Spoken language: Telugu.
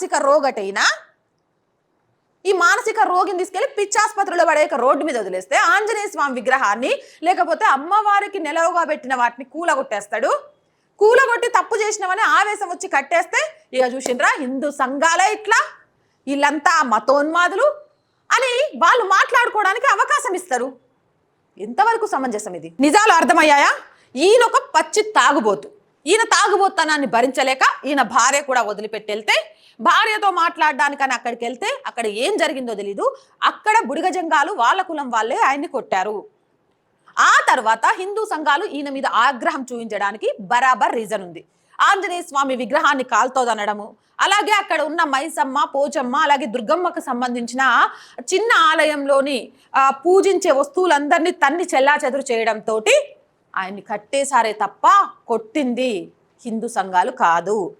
మానసిక రోగటైనా ఈ మానసిక రోగిని తీసుకెళ్ళి పిచ్చాసుపత్రిలో పడేక రోడ్డు మీద వదిలేస్తే ఆంజనేయ స్వామి విగ్రహాన్ని లేకపోతే అమ్మవారికి నిలవుగా పెట్టిన వాటిని కూలగొట్టేస్తాడు. కూలగొట్టి తప్పు చేసినవని ఆవేశం వచ్చి కట్టేస్తే ఇక చూసిండ్రా హిందూ సంఘాలే ఇట్లా వీళ్ళంతా మతోన్మాదులు అని వాళ్ళు మాట్లాడుకోవడానికి అవకాశం ఇస్తారు. ఎంతవరకు సమంజసం ఇది? నిజాలు అర్థమయ్యాయా? ఈయన ఒక పచ్చి తాగుబోతు. ఈయన తాగుబోతనాన్ని భరించలేక ఈయన భార్య కూడా వదిలిపెట్టి వెళ్తే భార్యతో మాట్లాడడానికని అక్కడికి వెళ్తే అక్కడ ఏం జరిగిందో తెలీదు. అక్కడ బుడిగజంగాలు వాళ్ళ కులం వాళ్ళే ఆయన్ని కొట్టారు. ఆ తర్వాత హిందూ సంఘాలు ఈయన మీద ఆగ్రహం చూపించడానికి బరాబర్ రీజన్ ఉంది. ఆంజనేయ స్వామి విగ్రహాన్ని కాల్తోదనడము అలాగే అక్కడ ఉన్న మైసమ్మ పోచమ్మ అలాగే దుర్గమ్మకు సంబంధించిన చిన్న ఆలయంలోని పూజించే వస్తువులందరినీ తన్ని చెల్లా చెదురు చేయడంతో ఆయన్ని కట్టేశారే తప్ప కొట్టింది హిందూ సంఘాలు కాదు.